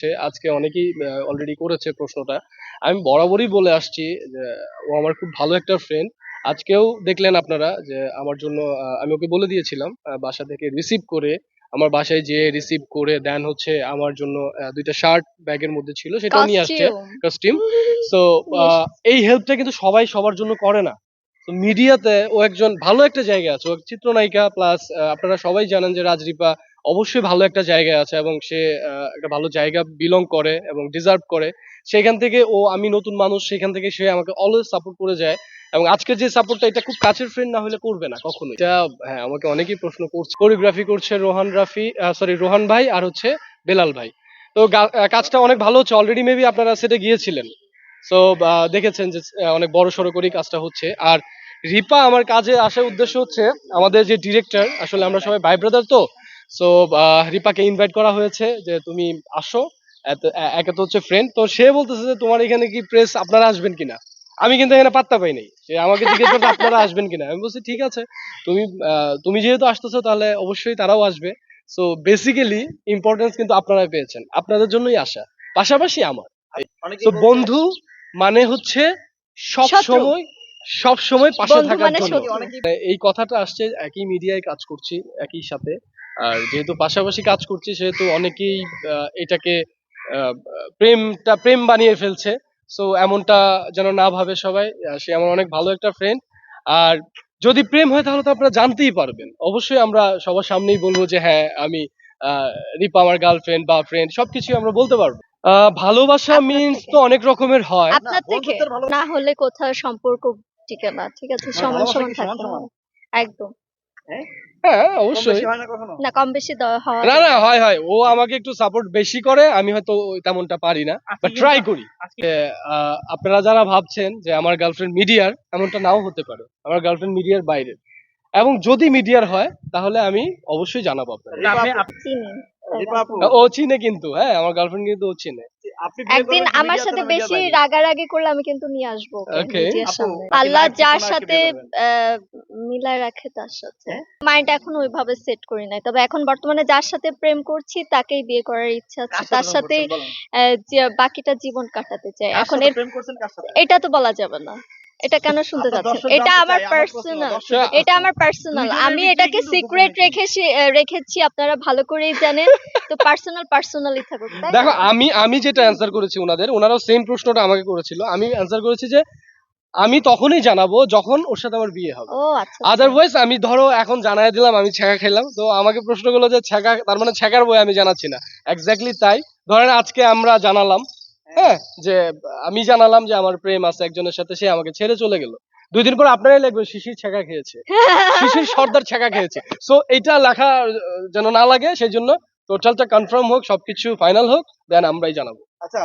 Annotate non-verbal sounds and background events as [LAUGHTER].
সে আজকে অনেকেই অলরেডি করেছে প্রশ্নটা। আমি বরাবরই বলে আসছি যে ও আমার খুব ভালো একটা ফ্রেন্ড আজকেও দেখলেন আপনারা যে আমার জন্য আমি ওকে বলে দিয়েছিলাম বাসা থেকে রিসিভ করে আমার বাসায় যেয়ে রিসিভ করে দেন হচ্ছে আমার জন্য দুইটা শার্ট ব্যাগের মধ্যে ছিল সেটাও নিয়ে আসছে. কাস্টিম সো এই হেল্পটা কিন্তু সবাই সবার জন্য করে না। তো মিডিয়াতে ও একজন ভালো একটা জায়গায় আছে। ও চিত্রনায়িকা প্লাস আপনারা সবাই জানেন যে রাজরিপা অবশ্যই ভালো একটা জায়গায় আছে এবং সে একটা ভালো জায়গা বিলং করে এবং ডিজার্ভ করে। সেখান থেকে ও, আমি নতুন মানুষ, সেখান থেকে সে আমাকে অলওয়েজ সাপোর্ট করে যায় এবং আজকে যে সাপোর্টটা এটা খুব কাছের ফ্রেন্ড না হলে করবে না, কখনোই। এটা হ্যাঁ আমাকে অনেকেই প্রশ্ন করছে। কোরিওগ্রাফি করছে রোহান রাফি সরি রোহান ভাই আর হচ্ছে বেলাল ভাই। তো কাজটা অনেক ভালো হচ্ছে। অলরেডি মেবি আপনারা সেটা গিয়েছিলেন। সো দেখেছেন যে অনেক বড় সড়ো করেই কাজটা হচ্ছে। আর রিপা আমার কাজে আসার উদ্দেশ্য হচ্ছে আমাদের যে ডিরেক্টর আসলে আমরা সবাই ভাই ব্রাদার তো। সো রিপাকে ইনভাইট করা হয়েছে যে তুমি আসো। এত- একে তো হচ্ছে ফ্রেন্ড তো সে বলতেছে যে তোমার এখানে কি প্রেস আপনারা আসবেন কিনা? আমি কিন্তু এখানে পাত্তা পাই নাই। সে আমাকে জিজ্ঞেস করছে আপনারা আসবেন কিনা? আমি বলছি ঠিক আছে। তুমি তুমি যেহেতু আসতেছো তাহলে অবশ্যই তারাও আসবে। সো বেসিক্যালি ইম্পর্টেন্স কিন্তু আপনারা পেয়েছেন। আপনাদের জন্যই আসা। পাশাপাশি আমার। তো বন্ধু মানে হচ্ছে সব। সময় সব সময় পাশে থাকার মানে জন্য। এই কথাটা আসছে একই মিডিয়ায় কাজ করছি একই সাথে। আর যেহেতু পাশাপাশি কাজ করছি সেহেতু অনেকেই এটাকে প্রেমটা প্রেম বানিয়ে ফেলছে। সো এমনটা যেন না ভাবে সবাই সে আমার অনেক ভালো একটা ফ্রেন্ড আর যদি প্রেম হয় তাহলে তো আপনারা জানতেই পারবেন। অবশ্যই আমরা সবার সামনেই বলব যে হ্যাঁ আমি আহ, রিপা আমার গার্লফ্রেন্ড বা ফ্রেন্ড সবকিছু আমরা বলতে পারব। ভালোবাসা মিন্স তো অনেক রকমের হয়। আপনার থেকে। না হলে কোথাও সম্পর্ক টিকে না ঠিক আছে? সমান সমান থাকতে হবে একদম। হ্যাঁ? অবশ্যই। না কম বেশি দেওয়া না না হয় হয়। ও আমাকে একটু সাপোর্ট বেশি করে আমি হয়তো তেমনটা পারি না বাট ট্রাই করি। আহ, আপনারা যারা ভাবছেন যে আমার গার্লফ্রেন্ড মিডিয়ার এমনটা নাও হতে পারে। আমার গার্লফ্রেন্ড মিডিয়ার বাইরে। এবং যদি মিডিয়ার হয় তাহলে আমি অবশ্যই জানাব আপনার ও চিনে কিন্তু হ্যাঁ আমার গার্লফ্রেন্ড কিন্তু ও চিনে। একদিন আমার সাথে বেশি রাগারাগি করলে আমি কিন্তু নিয়ে আসব আল্লাহ যার সাথে মিলায় রাখে তার সাথে। মাইন্ড এখন ওইভাবে সেট করি নাই। তবে এখন বর্তমানে যার সাথে প্রেম করছি তাকেই বিয়ে করার ইচ্ছা আছে। তার সাথে আহ, যে- বাকিটা জীবন কাটাতে চাই এখন সাথে এর প্রেম করছেন কার সাথে? এটা তো বলা যাবে না। এটা কেন শুনতে চাচ্ছেন? এটা আমার পার্সোনাল এটা আমার পার্সোনাল আমি এটাকে সিক্রেট। রেখেছি রেখেছি আপনারা ভালো করেই জানেন। তো পার্সোনাল পার্সোনালি থাকুক দেখো আমি আমি যেটা অ্যান্সার করেছি ওনাদের ওনারাও সেম প্রশ্নটা আমাকে করেছিল। আমি অ্যান্সার করেছি যে আমি তখনই জানাব যখন ওর সাথে আমার বিয়ে হবে। ও আচ্ছা আচ্ছা। আদারওয়াইজ আমি ধরো এখন জানাই দিলাম আমি ছেঁকা খেলাম। তো আমাকে প্রশ্ন করল যে ছেঁকা তার মানে ছেঁকার বই আমি জানাচ্ছি না। এক্স্যাক্টলি তাই। ধরেন আজকে আমরা জানালাম হ্যাঁ যে আমি জানালাম যে আমার প্রেম আছে একজনের সাথে সে আমাকে ছেড়ে চলে গেল। দুই দিন পর আপনারাই লিখবেন শিশির ছেঁকা খেয়েছে। [LAUGHS] শিশির সর্দার ছেঁকা খেয়েছে। সো এটা লেখা যেন না লাগে সেই জন্য টোটালটা কনফার্ম হোক সবকিছু ফাইনাল হোক দেন আমরাই জানাব। আচ্ছা